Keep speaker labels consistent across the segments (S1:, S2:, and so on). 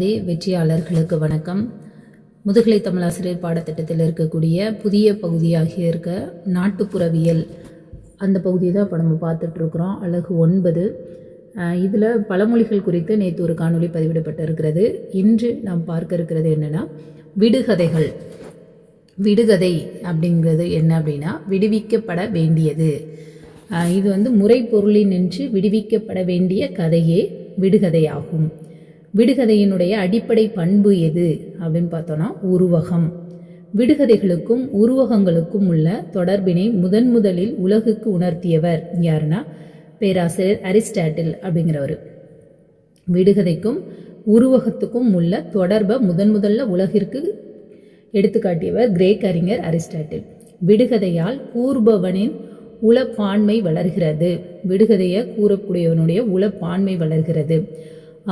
S1: அதே வெற்றியாளர்களுக்கு வணக்கம். முதுகலை தமிழாசிரியர் பாடத்திட்டத்தில் இருக்கக்கூடிய புதிய பகுதியாகிய இருக்க நாட்டுப்புறவியல் அந்த பகுதியை தான் இப்போ நம்ம பார்த்துட்ருக்குறோம் அழகு ஒன்பது. இதில் பழமொழிகள் குறித்து நேற்று ஒரு காணொளி பதிவிடப்பட்டிருக்கிறது. இன்று நாம் பார்க்க இருக்கிறது என்னென்னா விடுகதைகள். விடுகதை அப்படிங்கிறது என்ன அப்படின்னா விடுவிக்கப்பட வேண்டியது. இது வந்து முறை பொருளின் நின்று விடுவிக்கப்பட வேண்டிய கதையே விடுகதையாகும். விடுகதையினுடைய அடிப்படை பண்பு எது அப்படின்னு பார்த்தோன்னா உருவகம். விடுகதைகளுக்கும் உருவகங்களுக்கும் உள்ள தொடர்பினை முதன் முதலில் உலகுக்கு உணர்த்தியவர் யாருன்னா பேராசிரியர் அரிஸ்டாட்டில் அப்படிங்கிறவர். விடுகதைக்கும் உருவகத்துக்கும் உள்ள தொடர்பை முதன் முதல்ல உலகிற்கு எடுத்துக்காட்டியவர் கிரேக் அறிஞர் அரிஸ்டாட்டில். விடுகதையால் கூறுபவனின் உளப்பான்மை வளர்கிறது. விடுகதையை கூறக்கூடியவனுடைய உளப்பான்மை வளர்கிறது.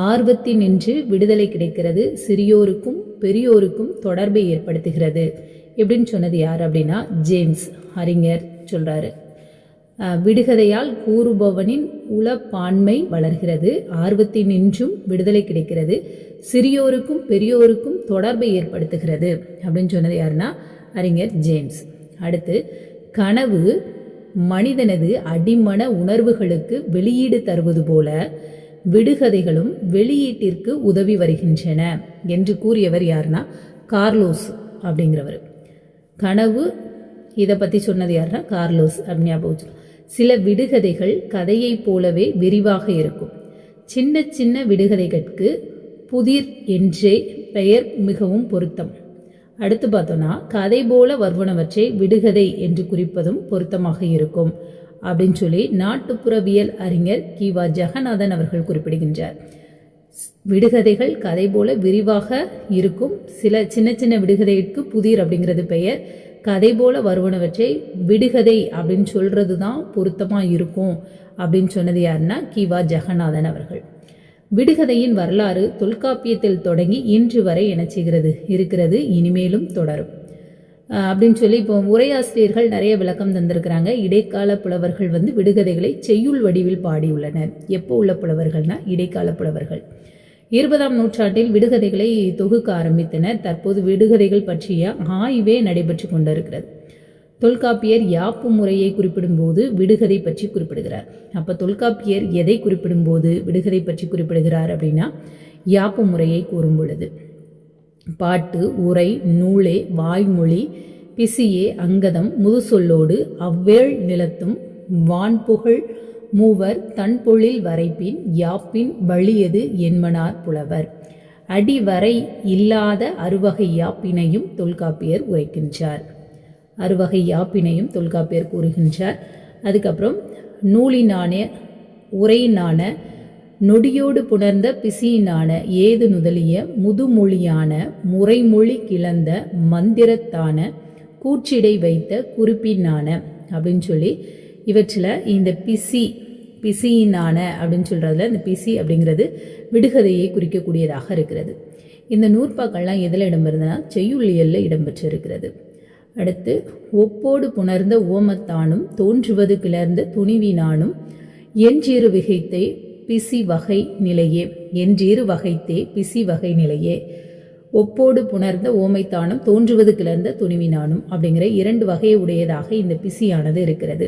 S1: ஆர்வத்தினின்று விடுதலை கிடைக்கிறது சிறியோருக்கும் பெரியோருக்கும் தொடர்பை ஏற்படுத்துகிறது. எப்படின்னு சொன்னது யார் அப்படின்னா ஜேம்ஸ் அறிஞர் சொல்றாரு. விடுகதையால் கூறுபவனின் உளப்பான்மை வளர்கிறது ஆர்வத்தினின்றும் விடுதலை கிடைக்கிறது சிறியோருக்கும் பெரியோருக்கும் தொடர்பை ஏற்படுத்துகிறது. அப்படின்னு சொன்னது யாருன்னா அறிஞர் ஜேம்ஸ். அடுத்து கனவு மனிதனது அடிமன உணர்வுகளுக்கு வெளியீடு தருவது போல விடுகதைகளும் வெளியீட்டிற்கு உதவி வருகின்றன என்று கூறியவர் யாருன்னா கார்லோஸ் அப்படிங்கிறவர். கனவு இதை பற்றி சொன்னது யாருன்னா கார்லோஸ் அப்படின்னு ஞாபகம் சில விடுகதைகள் கதையைப் போலவே விரிவாக இருக்கும். சின்ன சின்ன விடுகதைகளுக்கு புதிர் என்றே பெயர் மிகவும் பொருத்தம். அடுத்து பார்த்தோன்னா கதை போல வருவனவற்றை விடுகதை என்று குறிப்பதும் பொருத்தமாக இருக்கும். அப்படின்னு சொல்லி நாட்டுப்புறவியல் அறிஞர் கிவா ஜெகநாதன் அவர்கள் குறிப்பிடுகின்றார். விடுகதைகள் கதை போல விரிவாக இருக்கும். சில சின்ன சின்ன விடுகதைக்கு புதிர் அப்படிங்கிறது பெயர். கதை போல வருவனவற்றை விடுகதை அப்படின்னு சொல்றது தான் பொருத்தமா இருக்கும் அப்படின்னு சொன்னது யாருன்னா கிவா ஜெகநாதன் அவர்கள். விடுகதையின் வரலாறு தொல்காப்பியத்தில் தொடங்கி இன்று வரை என செய்கிறது இருக்கிறது இனிமேலும் தொடரும். அப்படின்னு சொல்லி இப்போ உரையாசிரியர்கள் நிறைய விளக்கம் தந்திருக்கிறாங்க. இடைக்கால புலவர்கள் வந்து விடுகதைகளை செய்யுள் வடிவில் பாடியுள்ளனர். எப்போ உள்ள புலவர்கள்னா இடைக்கால புலவர்கள். இருபதாம் நூற்றாண்டில் விடுகதைகளை தொகுக்க ஆரம்பித்தனர். தற்போது விடுகதைகள் பற்றிய ஆய்வே நடைபெற்று கொண்டிருக்கிறது. தொல்காப்பியர் யாப்பு முறையை குறிப்பிடும்போது விடுகதை பற்றி குறிப்பிடுகிறார். அப்போ தொல்காப்பியர் எதை குறிப்பிடும்போது விடுகதை பற்றி குறிப்பிடுகிறார் அப்படின்னா யாப்பு முறையை கூறும் பொழுது பாட்டு உரை நூலே வாய்மொழி பிசியே அங்கதம் முதுசொல்லோடு அவ்வேள் நிலத்தும் வான்புகழ் மூவர் தன்பொழில் வரைப்பின் யாப்பின் வழியது என்மனார் புலவர். அடிவரை இல்லாத அறுவகை யாப்பினையும் தொல்காப்பியர் உரைக்கின்றார். அறுவகை யாப்பினையும் தொல்காப்பியர் கூறுகின்றார். அதுக்கப்புறம் நூலினான உரையினான நொடியோடு புணர்ந்த பிசியினான ஏது நுதலிய முதுமொழியான முறைமொழி கிளந்த மந்திரத்தான கூச்சிடை வைத்த குறிப்பினான அப்படின்னு சொல்லி இவற்றில் இந்த பிசி பிசியினான அப்படின்னு சொல்கிறதுல இந்த பிசி அப்படிங்கிறது விடுகதையை குறிக்கக்கூடியதாக இருக்கிறது. இந்த நூற்பாக்கள்லாம் எதில் இடம்பெறுதுன்னா செய்யுளியலில் இடம்பெற்றிருக்கிறது. அடுத்து ஒப்போடு புணர்ந்த ஓமத்தானும் தோன்றுவது கிளர்ந்த துணிவினானும் எஞ்சிறு விகைத்தை பிசி வகை நிலையே என்றிரு வகைத்தே பிசி வகை நிலையே. ஒப்போடு புணர்ந்த ஓமைத்தானும் தோன்றுவது கிளர்ந்த துணிவினானும் அப்படிங்கிற இரண்டு வகையை உடையதாக இந்த பிசியானது இருக்கிறது.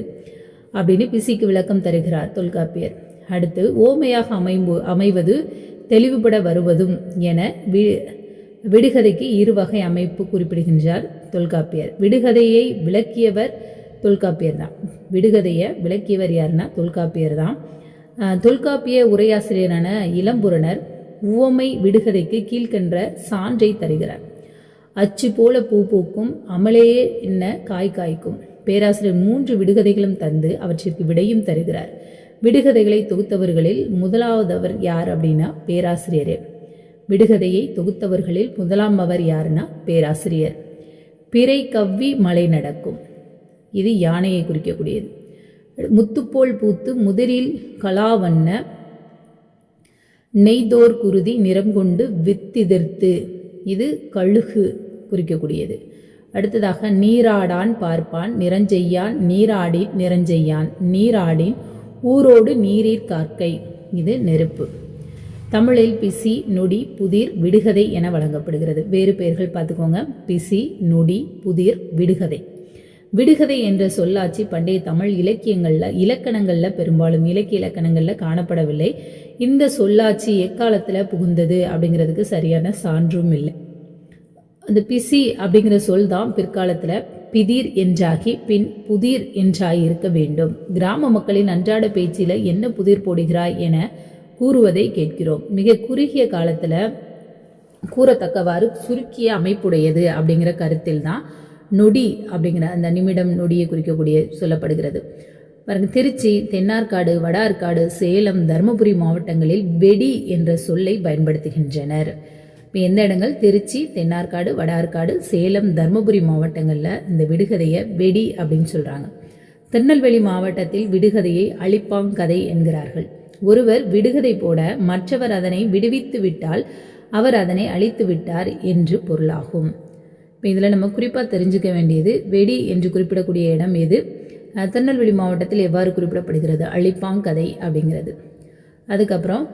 S1: அப்படின்னு பிசிக்கு விளக்கம் தருகிறார் தொல்காப்பியர். அடுத்து ஓமையாக அமைவு அமைவது தெளிவுபட வருவதும் என வி விடுகதைக்கு இரு வகை அமைப்பு குறிப்பிடுகின்றார் தொல்காப்பியர். விடுகதையை விளக்கியவர் தொல்காப்பியர் தான் விடுகதையை விளக்கியவர் யாருன்னா தொல்காப்பியர் தான் தொல்காப்பிய உரையாசிரியரான இளம்புறனர் உவமை விடுகதைக்கு கீழ்கன்ற சான்றை தருகிறார். அச்சு போல பூ பூக்கும் அமலேயே என்ன காய் காய்க்கும். பேராசிரியர் மூன்று விடுகதைகளும் தந்து அவற்றிற்கு விடையும் தருகிறார். விடுகதைகளை தொகுத்தவர்களில் முதலாவதவர் யார் அப்படின்னா பேராசிரியரே. விடுகதையை தொகுத்தவர்களில் முதலாம் அவர் யாருன்னா பேராசிரியர். பிறை கவ்வி மலை நடக்கும். இது யானையை குறிக்கக்கூடியது. முத்துப்போல் பூத்து முதிரில் கலாவண்ண நெய்தோர் குருதி நிறம் கொண்டு வித்திதிர்த்து. இது கழுகு குறிக்கக்கூடியது. அடுத்ததாக நீராடான் பார்ப்பான் நிறஞ்செய்யான் நீராடி நிறஞ்செய்யான் நீராடின் ஊரோடு நீரீர் கார்க்கை இது நெருப்பு. தமிழில் பிசி நொடி புதிர் விடுகதை என வழங்கப்படுகிறது. வேறு பெயர்கள் பார்த்துக்கோங்க. பிசி நொடி புதிர் விடுகதை. விடுகதை என்ற சொல்லாட்சி பண்டைய தமிழ் இலக்கியங்களில் இலக்கணங்களில் பெரும்பாலும் இலக்கிய இலக்கணங்களில் காணப்படவில்லை. இந்த சொல்லாட்சி எக்காலத்தில் புகுந்தது அப்படிங்கிறதுக்கு சரியான சான்றும் இல்லை. அந்த பிசி அப்படிங்கிற சொல் தான் பிற்காலத்தில் பிதிர் என்றாகி பின் புதிர் என்றாகி இருக்க வேண்டும். கிராம மக்களின் அன்றாட பேச்சில் என்ன புதிர் போடுகிறாய் என கூறுவதை கேட்கிறோம். மிக குறுகிய காலத்தில் கூறத்தக்கவாறு சுருக்கிய அமைப்புடையது அப்படிங்கிற கருத்தில் தான் நொடி அப்படிங்கிற அந்த நிமிடம் நொடியை குறிக்கக்கூடிய சொல்லப்படுகிறது. பாருங்க திருச்சி தென்னார்காடு வடார்காடு சேலம் தருமபுரி மாவட்டங்களில் வெடி என்ற சொல்லை பயன்படுத்துகின்றனர். இப்போ எந்த இடங்கள்? திருச்சி தென்னார்காடு வடார்காடு சேலம் தருமபுரி மாவட்டங்களில் இந்த விடுகதையை வெடி அப்படின்னு சொல்கிறாங்க திருநெல்வேலி மாவட்டத்தில் விடுகதையை அழிப்பாங்கதை என்கிறார்கள். ஒருவர் விடுகதை போட மற்றவர் அதனை விடுவித்து விட்டால் அவர் அதனை அழித்து விட்டார் என்று பொருளாகும். இப்போ இதில் நம்ம குறிப்பாக தெரிஞ்சுக்க வேண்டியது வெடி என்று குறிப்பிடக்கூடிய இடம் எது? திருநெல்வேலி மாவட்டத்தில் எவ்வாறு குறிப்பிடப்படுகிறது? அழிப்பாங்கதை அப்படிங்கிறது. அதுக்கப்புறம்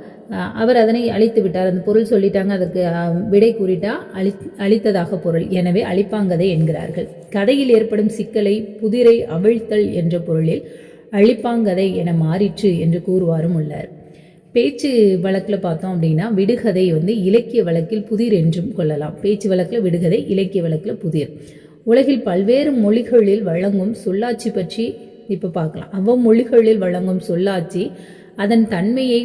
S1: அவர் அதனை அழித்து விட்டார். அந்த பொருள் சொல்லிட்டாங்க. அதற்கு விடை கூறிட்டா அழி அழித்ததாக பொருள். எனவே அழிப்பாங்கதை என்கிறார்கள். கதையில் ஏற்படும் சிக்கலை புதிரை அவிழ்த்தல் என்ற பொருளில் அழிப்பாங்கதை என மாறிற்று என்று கூறுவாரும் உள்ளார். பேச்சு வழக்கில் பார்த்தோம் அப்படின்னா விடுகதை வந்து இலக்கிய வழக்கில் புதிர் என்றும் கொள்ளலாம். பேச்சு வழக்கில் விடுகதை இலக்கிய வழக்கில் புதிர். உலகில் பல்வேறு மொழிகளில் வழங்கும் சொல்லாட்சி பற்றி இப்போ பார்க்கலாம். அவ்வமொழிகளில் வழங்கும் சொல்லாட்சி அதன் தன்மையை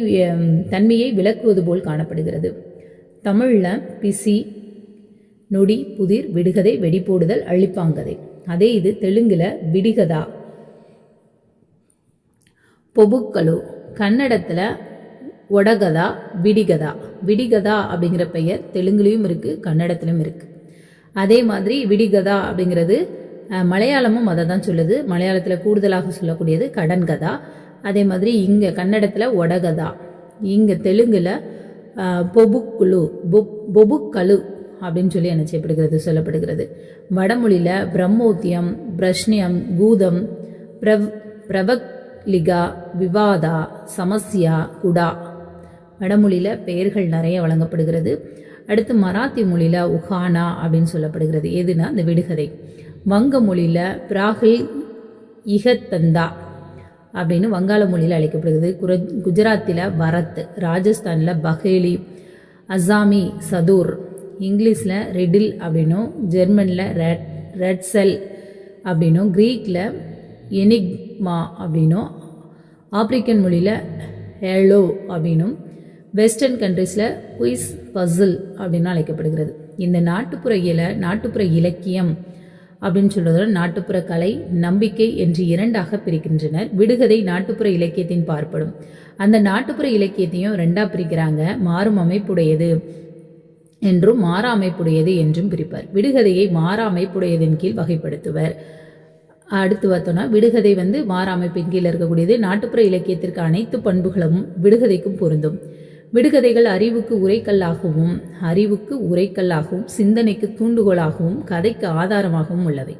S1: தன்மையை விளக்குவது போல் காணப்படுகிறது. தமிழில் பிசி நொடி புதிர் விடுகதை வெடிப்போடுதல் அழிப்பாங்கதை. அதே இது தெலுங்கில் விடிகதா. பொபுக்களோ கன்னடத்தில் ஒடகதா விடிகதா. விடிகதா அப்படிங்கிற பெயர் தெலுங்குலேயும் இருக்குது கன்னடத்திலும் இருக்குது அதே மாதிரி விடிகதா அப்படிங்கிறது மலையாளமும் அதை தான் சொல்லுது. மலையாளத்தில் கூடுதலாக சொல்லக்கூடியது கடன் கதா அதே மாதிரி இங்கே கன்னடத்தில் ஒடகதா. இங்கே தெலுங்கில் பொபுக்குழு பொப் பொபுக்கழு அப்படின்னு சொல்லி என்ன செய்யப்படுகிறது சொல்லப்படுகிறது. வடமொழியில் பிரம்மோத்தியம் பிரஷ்னியம் கூதம் பிரவ் பிரவக்லிகா விவாதா சமஸ்யா குடா. வடமொழியில் பெயர்கள் நிறைய வழங்கப்படுகிறது. அடுத்து மராத்தி மொழியில் உஹானா அப்படின்னு சொல்லப்படுகிறது. எதுனா இந்த விடுகதை. வங்க மொழியில் பிராகில் இகத்தந்தா அப்படின்னு வங்காள மொழியில் அழைக்கப்படுகிறது. குர குஜராத்தில் வரத் ராஜஸ்தானில் பஹேலி அசாமி சதூர் இங்கிலீஷில் ரெடில் அப்படின்னும் ஜெர்மனில் ரெட் ரெட்செல் அப்படின்னும் க்ரீக்கில் எனிக்மா அப்படின்னும் ஆப்பிரிக்கன் மொழியில் ஹேலோ அப்படின்னும் வெஸ்டர்ன் கண்ட்ரீஸில் குயிஸ் பசில் அப்படின்னு அழைக்கப்படுகிறது. இந்த நாட்டுப்புற இல நாட்டுப்புற இலக்கியம் அப்படின்னு சொல்றதோட நாட்டுப்புற கலை நம்பிக்கை என்று இரண்டாக பிரிக்கின்றனர். விடுகதை நாட்டுப்புற இலக்கியத்தின் பார்ப்படும். அந்த நாட்டுப்புற இலக்கியத்தையும் ரெண்டா பிரிக்கிறாங்க. மாறும் அமைப்புடையது என்றும் மாறா அமைப்புடையது என்றும் பிரிப்பார். விடுகதையை மாறா அமைப்புடையதின் கீழ் வகைப்படுத்துவர். அடுத்து பார்த்தோம்னா விடுகதை வந்து மாற அமைப்பின் கீழ் இருக்கக்கூடியது நாட்டுப்புற இலக்கியத்திற்கு அனைத்து பண்புகளும் விடுகதைக்கும் பொருந்தும். விடுகதைகள் அறிவுக்கு உரைக்கல்லாகவும் அறிவுக்கு உரைக்கல்லாகவும் சிந்தனைக்கு தூண்டுகோலாகவும் கதைக்கு ஆதாரமாகவும் உள்ளவை.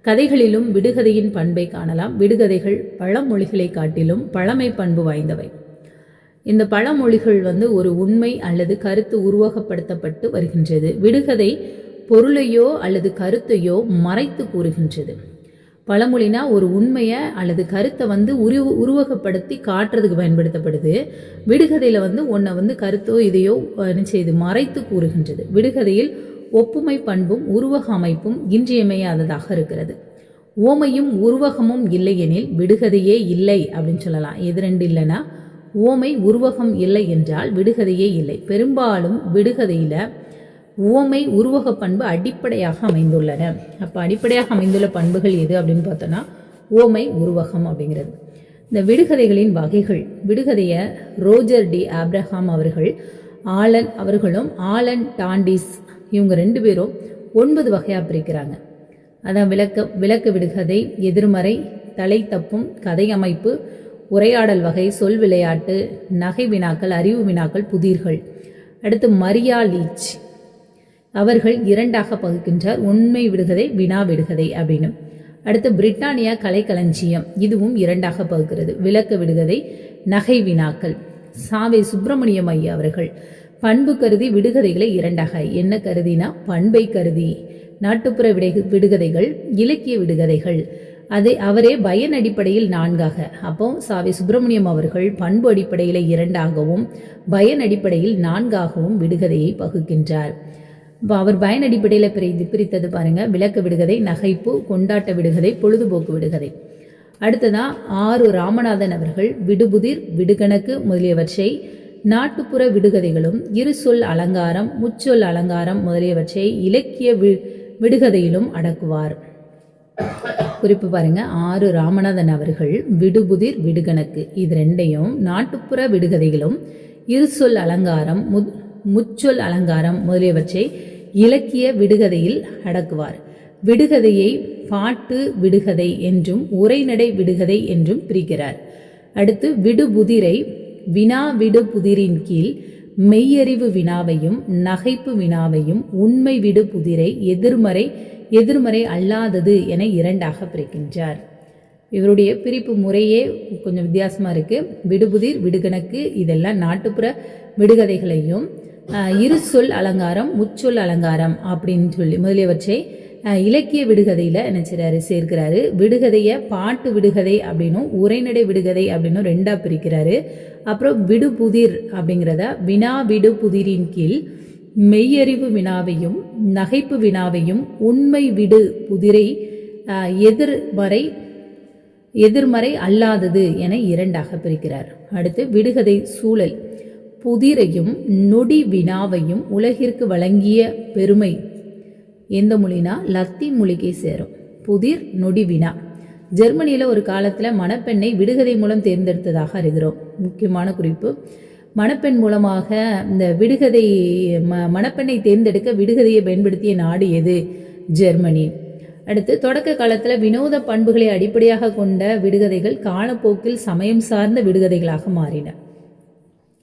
S1: கதைகளிலும் விடுகதையின் பண்பை காணலாம். விடுகதைகள் பழமொழிகளை காட்டிலும் பழமை பண்பு வாய்ந்தவை. இந்த பழமொழிகள் வந்து ஒரு உண்மை அல்லது கருத்து உருவகப்படுத்தப்பட்டு வருகின்றது. விடுகதை பொருளையோ அல்லது கருத்தையோ மறைத்து கூறுகின்றது. பழமொழினா ஒரு உண்மையை அல்லது கருத்தை வந்து உரு உருவகப்படுத்தி காட்டுறதுக்கு பயன்படுத்தப்படுது. விடுகதையில் வந்து ஒன்றை வந்து கருத்தோ இதையோ செய்து என்ன மறைத்து கூறுகின்றது. விடுகதையில் ஒப்புமை பண்பும் உருவக அமைப்பும் இன்றியமையாததாக இருக்கிறது. ஓமையும் உருவகமும் இல்லையெனில் விடுகதையே இல்லை அப்படின்னு சொல்லலாம். எது ரெண்டு இல்லைன்னா ஓமை உருவகம் இல்லை என்றால் விடுகதையே இல்லை. பெரும்பாலும் விடுகதையில் உவமை உருவக பண்பு அடிப்படையாக அமைந்துள்ளன. அப்போ அடிப்படையாக அமைந்துள்ள பண்புகள் எது அப்படின்னு பார்த்தோன்னா ஓமை உருவகம் அப்படிங்கிறது. இந்த விடுகதைகளின் வகைகள் விடுகதையை ரோஜர் டி ஆப்ரஹாம் அவர்கள் ஆலன் அவர்களும் ஆலன் டாண்டிஸ் இவங்க ரெண்டு பேரும் ஒன்பது வகையாக பிரிக்கிறாங்க. அதான் விளக்க விளக்க விடுகதை எதிர்மறை தலை தப்பும் கதை அமைப்பு உரையாடல் வகை சொல் விளையாட்டு நகை வினாக்கள் அறிவு வினாக்கள் புதிர்கள். அடுத்து மரியா லீச். அவர்கள் இரண்டாக பகுக்கின்றார். உண்மை விடுகதை வினா விடுகதை அப்படின்னு அடுத்து பிரிட்டானியா கலைக்களஞ்சியம் இதுவும் இரண்டாக பகுக்கிறது. விளக்க விடுகதை நகை வினாக்கள். சாவை சுப்பிரமணியம் ஐயா அவர்கள் பண்பு கருதி விடுகதைகளை இரண்டாக என்ன கருதினா? பண்பை கருதி. நாட்டுப்புற விடை விடுகதைகள் இலக்கிய விடுகதைகள். அதை அவரே பயன் அடிப்படையில் நான்காக அப்போ சாவி சுப்பிரமணியம் அவர்கள் பண்பு அடிப்படையில் இரண்டாகவும் பயன் அடிப்படையில் நான்காகவும் விடுகதையை பகுக்கின்றார். இப்போ அவர் பயன் அடிப்படையில் பிரித்து பிரித்தது பாருங்க. விளக்க விடுகதை நகைப்பு கொண்டாட்ட விடுகதை பொழுதுபோக்கு விடுகதை. அடுத்ததாக ஆறு ராமநாதன் அவர்கள் விடுபுதிர் விடுகணக்கு முதலியவற்றை நாட்டுப்புற விடுகதைகளும் இரு சொல் அலங்காரம் முச்சொல் அலங்காரம் முதலியவற்றை இலக்கிய வி விடுகதையிலும் அடக்குவார். குறிப்பு பாருங்க ஆறு ராமநாதன் அவர்கள் விடுபுதிர் விடுகணக்கு. இது ரெண்டையும் நாட்டுப்புற விடுகதைகளும் இருசொல் அலங்காரம் முத் முச்சொல் அலங்காரம் முதலியவற்றை இலக்கிய விடுகதையில் அடக்குவார். விடுகதையை பாட்டு விடுகதை என்றும் உரைநடை விடுகதை என்றும் பிரிக்கிறார். அடுத்து விடுபுதிரை வினா விடுபுதிரின் கீழ் மெய்யறிவு வினாவையும் நகைப்பு வினாவையும் உண்மை விடுபுதிரை எதிர்மறை எதிர்மறை அல்லாதது என இரண்டாக பிரிக்கின்றார். இவருடைய பிரிப்பு முறையே கொஞ்சம் வித்தியாசமாக இருக்குது விடுபுதிர் விடுகணக்கு இதெல்லாம் நாட்டுப்புற விடுகதைகளையும் இரு சொல் அலங்காரம் முச்சொல் அலங்காரம் அப்படின்னு சொல்லி முதலியவற்றை இலக்கிய விடுகதையில் என்ன சேர்க்கிறாரு. விடுகதையை பாட்டு விடுகதை அப்படின்னும் உரைநடை விடுகதை அப்படின்னும் ரெண்டா பிரிக்கிறாரு. அப்புறம் விடுபுதிர் அப்படிங்கிறத வினா விடுபுதிரின் கீழ் மெய்யறிவு வினாவையும் நகைப்பு வினாவையும் உண்மை விடு புதிரை எதிர்மறை எதிர்மறை அல்லாதது என இரண்டாக பிரிக்கிறார். அடுத்து விடுகதை சூழல். புதிரையும் நொடி வினாவையும் உலகிற்கு வழங்கிய பெருமை. எந்த மொழினா? லத்தீன் மொழிக்கே சேரும். புதிர் நொடி வினா. ஜெர்மனியில் ஒரு காலத்தில் மணப்பெண்ணை விடுகதை மூலம் தேர்ந்தெடுத்ததாக அறிகிறோம். முக்கியமான குறிப்பு மணப்பெண் மூலமாக இந்த விடுகதை ம மணப்பெண்ணை தேர்ந்தெடுக்க விடுகதையை பயன்படுத்திய நாடு எது? ஜெர்மனி. அடுத்து தொடக்க காலத்தில் வினோத பண்புகளை அடிப்படையாக கொண்ட விடுகதைகள் காலப்போக்கில் சமயம் சார்ந்த விடுகதைகளாக மாறின.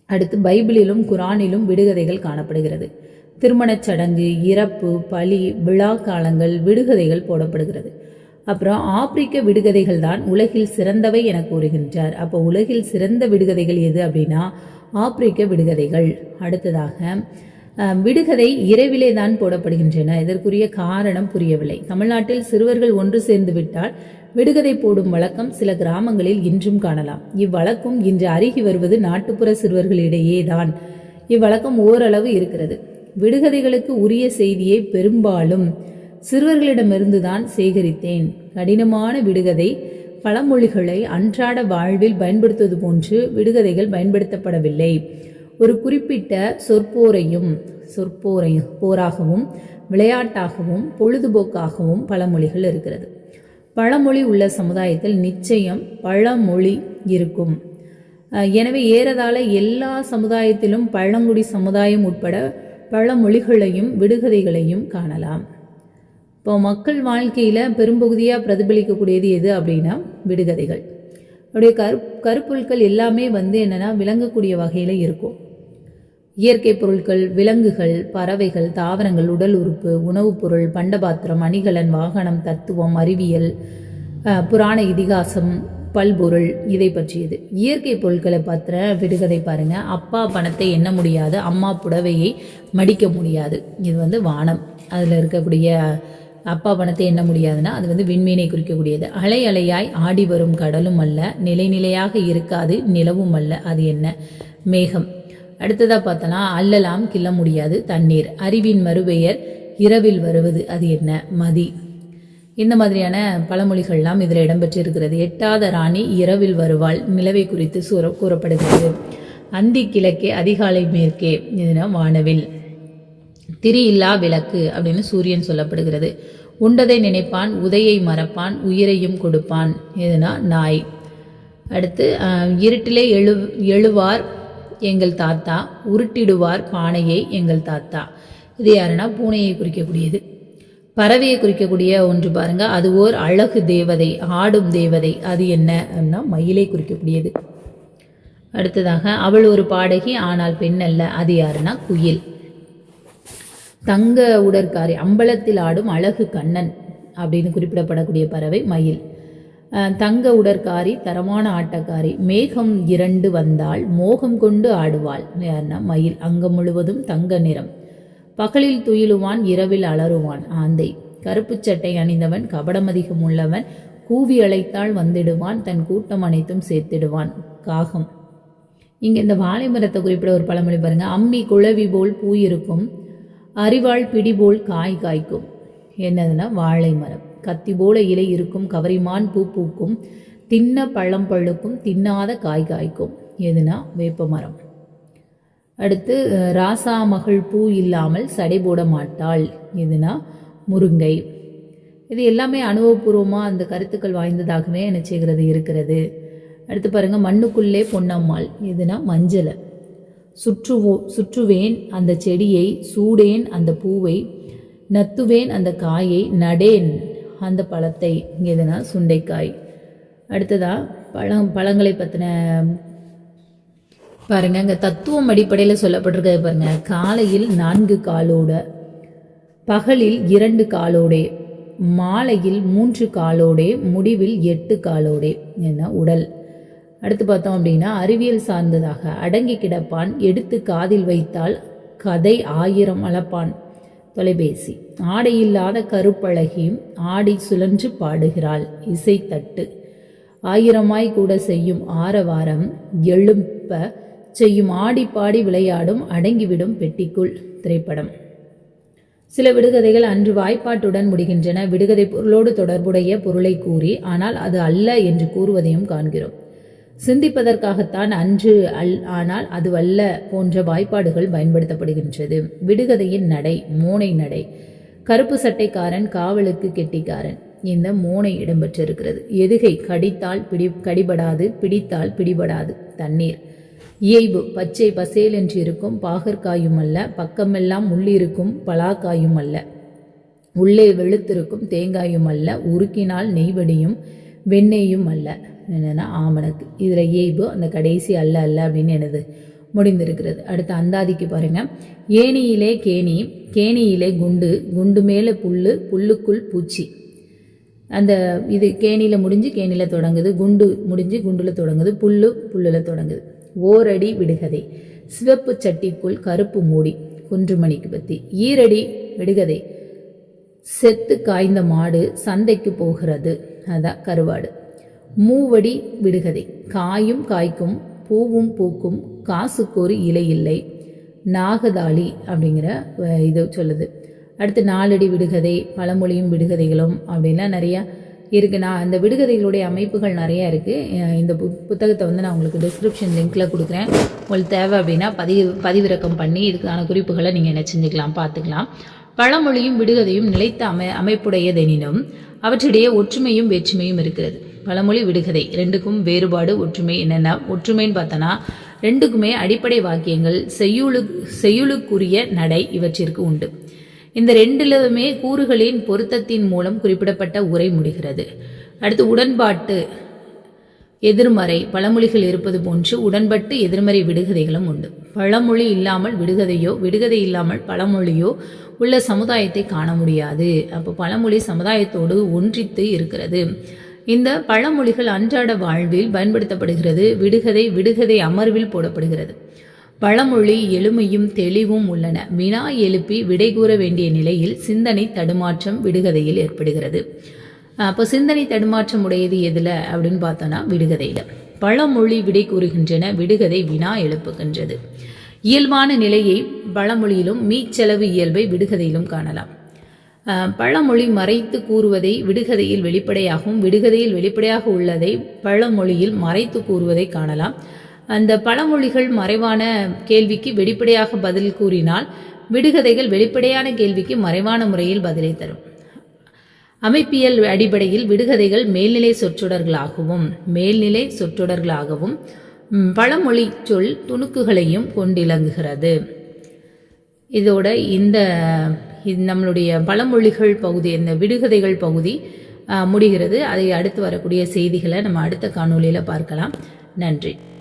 S1: அடுத்து பைபிளிலும் குரானிலும் விடுகதைகள் காணப்படுகிறது. திருமணச் சடங்கு இறப்பு பலி விழா காலங்கள் விடுகதைகள் போடப்படுகிறது. அப்புறம் ஆப்பிரிக்க விடுகதைகள் தான் உலகில் சிறந்தவை என கூறுகின்றார். அப்போ உலகில் சிறந்த விடுகதைகள் எது அப்படின்னா ஆப்பிரிக்க விடுகதைகள். அடுத்ததாக விடுகதை இரவிலே தான் போடப்படுகின்றன. இதற்குரிய காரணம் புரியவில்லை. தமிழ்நாட்டில் சிறுவர்கள் ஒன்று சேர்ந்து விட்டால் விடுகதை போடும் வழக்கம் சில கிராமங்களில் இன்றும் காணலாம். இவ்வழக்கம் இன்று அருகி வருவது நாட்டுப்புற சிறுவர்களிடையே தான். இவ்வழக்கம் ஓரளவு இருக்கிறது. விடுகதைகளுக்கு உரிய செய்தியை பெரும்பாலும் சிறுவர்களிடமிருந்து தான் சேகரித்தேன். கடினமான விடுகதை பழமொழிகளை அன்றாட வாழ்வில் பயன்படுத்துவது போன்று விடுகதைகள் பயன்படுத்தப்படவில்லை. ஒரு குறிப்பிட்ட சொற்போரையும் சொற்போரையும் போராகவும் விளையாட்டாகவும் பொழுதுபோக்காகவும் பழமொழிகள் இருக்கிறது. பழமொழி உள்ள சமுதாயத்தில் நிச்சயம் பழமொழி இருக்கும். எனவே ஏறதாழ எல்லா சமுதாயத்திலும் பழங்குடி சமுதாயம் உட்பட பழமொழிகளையும் விடுகதைகளையும் காணலாம். இப்போ மக்கள் வாழ்க்கையில் பெரும்பகுதியாக பிரதிபலிக்கக்கூடியது எது அப்படின்னா விடுகதைகள். அப்படியே கரு கருப்பொருட்கள் எல்லாமே வந்து என்னென்னா விளங்கக்கூடிய வகையில் இருக்கும். இயற்கை பொருட்கள் விலங்குகள் பறவைகள் தாவரங்கள் உடல் உறுப்பு உணவுப் பொருள் பண்டபாத்திரம் அணிகலன் வாகனம் தத்துவம் அறிவியல் புராண இதிகாசம் பல்பொருள் இதை பற்றியது. இயற்கை பொருட்களை பற்றின விடுகதை பாருங்க. அப்பா பணத்தை எண்ண முடியாது அம்மா புடவையை மடிக்க முடியாது. இது வந்து வானம். அதில் இருக்கக்கூடிய அப்பா பணத்தை எண்ண முடியாதுன்னா அது வந்து விண்மீனை குறிக்கக்கூடியது. அலை அலையாய் ஆடி வரும் கடலும் அல்ல நிலைநிலையாக இருக்காது நிலவும் அல்ல. அது என்ன? மேகம். அடுத்ததாக பார்த்தோன்னா அல்லலாம் கிள்ள முடியாது தண்ணீர். அறிவின் மறுபெயர் இரவில் வருவது அது என்ன? மதி. இந்த மாதிரியான பழமொழிகள்லாம் இதில் இடம்பெற்றிருக்கிறது. எட்டாத ராணி இரவில் வருவாள் நிலவை குறித்து சூற கூறப்படுகிறது. அந்தி கிழக்கே அதிகாலை மேற்கே இதுனா வானவில். திரி இல்லா விளக்கு அப்படின்னு சூரியன் சொல்லப்படுகிறது. உண்டதை நினைப்பான் உதையை மறப்பான் உயிரையும் கொடுப்பான் இதுனா நாய். அடுத்து இருட்டிலே எழு எழுவார் எங்கள் தாத்தா உருட்டிடுவார் பானையை எங்கள் தாத்தா. இது யாருன்னா பூனையை குறிக்கக்கூடியது. பறவையை குறிக்கக்கூடிய ஒன்று பாருங்க. அது ஓர் அழகு தேவதை ஆடும் தேவதை. அது என்ன அப்படின்னா மயிலை குறிக்கக்கூடியது. அடுத்ததாக அவள் ஒரு பாடகி ஆனால் பெண் அல்ல. அது யாருன்னா குயில். தங்க உடற்காரி அம்பலத்தில் ஆடும் அழகு கண்ணன் அப்படின்னு குறிப்பிடப்படக்கூடிய பறவை மயில். தங்க உடற்காரி தரமான ஆட்டக்காரி. மேகம் இரண்டு வந்தால் மோகம் கொண்டு ஆடுவாள். மயில் அங்கம் முழுவதும் தங்க நிறம். பகலில் துயிலுவான் இரவில் அலறுவான். ஆந்தை. கருப்புச் சட்டை அணிந்தவன் கபடம் அதிகம் உள்ளவன். கூவி அழைத்தால் வந்திடுவான் தன் கூட்டம் அனைத்தும் சேர்த்திடுவான். காகம். இங்க இந்த வாழை மரத்தை குறிப்பிட ஒரு பழமொழி பாருங்க. அம்மி குழவி போல் பூ இருக்கும் அரிவாள் பிடி போல் காய் காய்க்கும். என்னதுன்னா வாழை மரம். கத்தி போல இலை இருக்கும் கவரிமான் பூ பூக்கும் தின்ன பழம் பழுக்கும் தின்னாத காய் காய்க்கும். எதுனா வேப்ப மரம். அடுத்து ராசா மகள் பூ இல்லாமல் சடை போட மாட்டாள். எதுனா முருங்கை. இது எல்லாமே அனுபவபூர்வமாக அந்த கருத்துக்கள் வாய்ந்ததாகவே என்ன செய்கிறது இருக்கிறது. அடுத்து பாருங்கள் மண்ணுக்குள்ளே பொன்னம்மாள். எதுனா மஞ்சளை. சுற்றுவோ சுற்றுவேன் அந்த செடியை சூடேன் அந்த பூவை நத்துவேன் அந்த காயை நடேன். அந்த பழத்தை எதுனா சுண்டைக்காய். அடுத்ததாக பழம் பழங்களை பற்றின பாருங்க இங்கே தத்துவம் அடிப்படையில் சொல்லப்பட்டிருக்கிறது பாருங்கள் காலையில் நான்கு காலோட பகலில் இரண்டு காலோடே மாலையில் மூன்று காலோடே முடிவில் எட்டு காலோடே என்ன உடல். அடுத்து பார்த்தோம் அப்படின்னா அறிவியல் சார்ந்ததாக அடங்கி கிடப்பான் எடுத்து காதில் வைத்தால் கதை ஆயிரம் அளப்பான். தொலைபேசி. ஆடையில்லாத கருப்பழகியும் ஆடி சுழன்று பாடுகிறாள். இசைத்தட்டு. ஆயிரமாய் கூட செய்யும் ஆரவாரம் எழுப்ப செய்யும் ஆடி பாடி விளையாடும் அடங்கிவிடும் பெட்டிக்குள். திரைப்படம். சில விடுகதைகள் அன்று வாய்ப்பாட்டுடன் முடிகின்றன. விடுகதை பொருளோடு தொடர்புடைய பொருளை கூறி ஆனால் அது அல்ல என்று கூறுவதையும் காண்கிறோம். சிந்திப்பதற்காகத்தான் அன்று அல் ஆனால் அதுவல்ல போன்ற வாய்ப்பாடுகள் பயன்படுத்தப்படுகின்றது. விடுகதையின் நடை மோனை நடை. கருப்பு சட்டைக்காரன் காவலுக்கு கெட்டிக்காரன். இந்த மோனை இடம்பெற்றிருக்கிறது. எதுகை கடித்தால் பிடி கடிபடாது பிடித்தால் பிடிபடாது தண்ணீர். இயைபு பச்சை பசேல் என்று இருக்கும் பாகற்காயும் அல்ல பக்கமெல்லாம் உள்ளிருக்கும் பலாக்காயும் அல்ல. உள்ளே வெளுத்திருக்கும் தேங்காயும் அல்ல உருக்கினால் நெய்வடியும் வெண்ணெயும் அல்ல. என்னென்னா ஆமணக்கு. இதில் இயைபு அந்த கடைசி அல்ல அல்ல அப்படின்னு எனது முடிந்திருக்கிறது. அடுத்து அந்தாதிக்கு பாருங்கள் ஏணியிலே கேணி கேணியிலே குண்டு குண்டு மேலே புல் புல்லுக்குள் பூச்சி. அந்த இது கேணியில் முடிஞ்சு கேணியில் தொடங்குது குண்டு முடிஞ்சு குண்டில் தொடங்குது புல்லு புல்லில் தொடங்குது. ஓரடி விடுகதை. சிவப்பு சட்டிக்குள் கருப்பு மூடி குன்றுமணிக்கு பற்றி ஈரடி விடுகதை. செத்து காய்ந்த மாடு சந்தைக்கு போகிறது. அதான் கருவாடு. மூவடி விடுகதை. காயும் காய்க்கும் பூவும் பூக்கும் காசுக்கு ஒரு இலை இல்லை. நாகதாளி அப்படிங்கிற இது சொல்லுது. அடுத்து நாலடி விடுகதை பழமொழியும் விடுகதைகளும் அப்படின்லாம் நிறையா இருக்குது நான் அந்த விடுகதைகளுடைய அமைப்புகள் நிறையா இருக்குது இந்த புத்- புத்தகத்தை வந்து நான் உங்களுக்கு டிஸ்கிரிப்ஷன் லிங்க்கில் கொடுக்குறேன். உங்களுக்கு தேவை அப்படின்னா பதிவு பதிவிறக்கம் பண்ணி இதுக்கான குறிப்புகளை நீங்கள் என்ன செஞ்சுக்கலாம் பார்த்துக்கலாம். பழமொழியும் விடுகதையும் நிலைத்த அமை அமைப்புடையதெனினும் அவற்றிடையே ஒற்றுமையும் வேற்றுமையும் இருக்கிறது. பழமொழி விடுகதை. ரெண்டுக்கும் வேறுபாடு ஒற்றுமை என்னென்ன? ஒற்றுமைன்னு பார்த்தோன்னா ரெண்டுக்குமே அடிப்படை வாக்கியங்கள் செய்யுளு செய்யுளுக்குரிய நடை இவற்றிற்கு உண்டு. இந்த ரெண்டிலுமே கூறுகளின் பொருத்தத்தின் மூலம் குறிப்பிடப்பட்ட உரை முடிகிறது. அடுத்து உடன்பாட்டு எதிர்மறை பழமொழிகள் இருப்பது போன்று உடன்பட்டு எதிர்மறை விடுகதைகளும் உண்டு. பழமொழி இல்லாமல் விடுகதையோ விடுகதை இல்லாமல் பழமொழியோ உள்ள சமுதாயத்தை காண முடியாது. அப்போ பழமொழி சமுதாயத்தோடு ஒன்றித்து இருக்கிறது. இந்த பழமொழிகள் அன்றாட வாழ்வில் பயன்படுத்தப்படுகிறது. விடுகதை விடுகதை அமர்வில் போடப்படுகிறது. பழமொழி எளிமையும் தெளிவும் உள்ளன. வினா எழுப்பி விடை கூற வேண்டிய நிலையில் சிந்தனை தடுமாற்றம் விடுகதையில் ஏற்படுகிறது. அப்போ சிந்தனை தடுமாற்றம் உடையது எதில் அப்படின்னு பார்த்தோன்னா விடுகதையில். பழமொழி விடை கூறுகின்றன விடுகதை வினா எழுப்புகின்றது. இயல்பான நிலையை பழமொழியிலும் மீச்செலவு இயல்பை விடுகதையிலும் காணலாம். பழமொழி மறைத்து கூறுவதை விடுகதையில் வெளிப்படையாகவும் விடுகதையில் வெளிப்படையாக உள்ளதை பழமொழியில் மறைத்து கூறுவதை காணலாம். அந்த பழமொழிகள் மறைவான கேள்விக்கு வெளிப்படையாக பதில் கூறினால் விடுகதைகள் வெளிப்படையான கேள்விக்கு மறைவான முறையில் பதிலை தரும். அமைப்பியல் அடிப்படையில் விடுகதைகள் மேல்நிலை சொற்றொடர்களாகவும் மேல்நிலை சொற்றொடர்களாகவும் பழமொழி சொல் துணுக்குகளையும் கொண்டிலங்குகிறது. இதோட இந்த இது நம்மளுடைய பழமொழிகள் பகுதி இந்த விடுகதைகள் பகுதி முடிகிறது. அதை அடுத்து வரக்கூடிய செய்திகளை நம்ம அடுத்த காணொளியில் பார்க்கலாம். நன்றி.